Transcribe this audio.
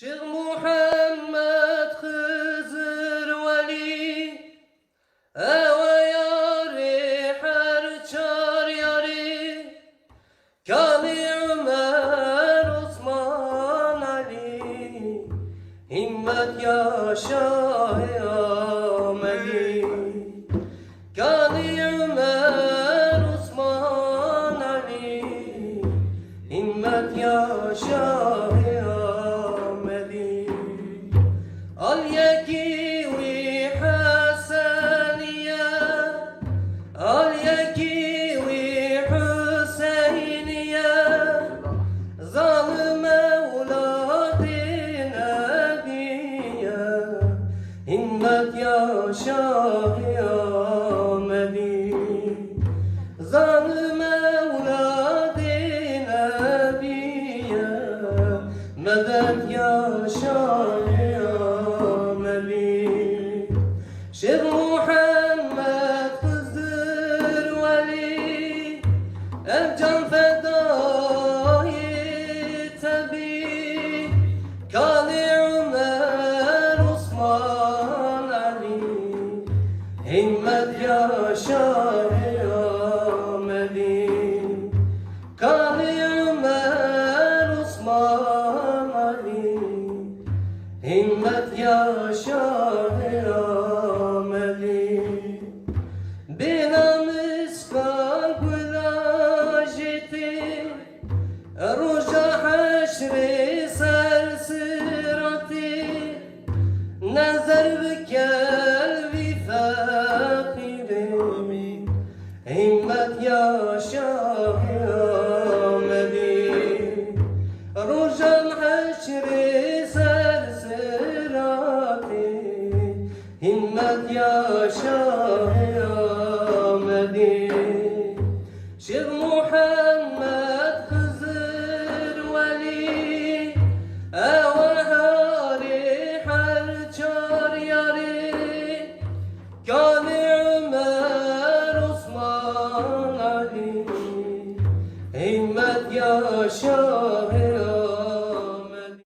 Şeyh Muhammed Hızır Veli Eve yari her çar yari Kâli Ömer Osman Ali Himmet yaşa ya Meli Osman Ali Himmet yaşa ya yaşa ya Himmet yaşa ey ameli Kadi Ömer Osman Ali. Himmet yaşa ey ameli Bina miska güla jeti Ruja haşri ser sirati Nezer biker يا شام يا مدين رجع العشرين yaşa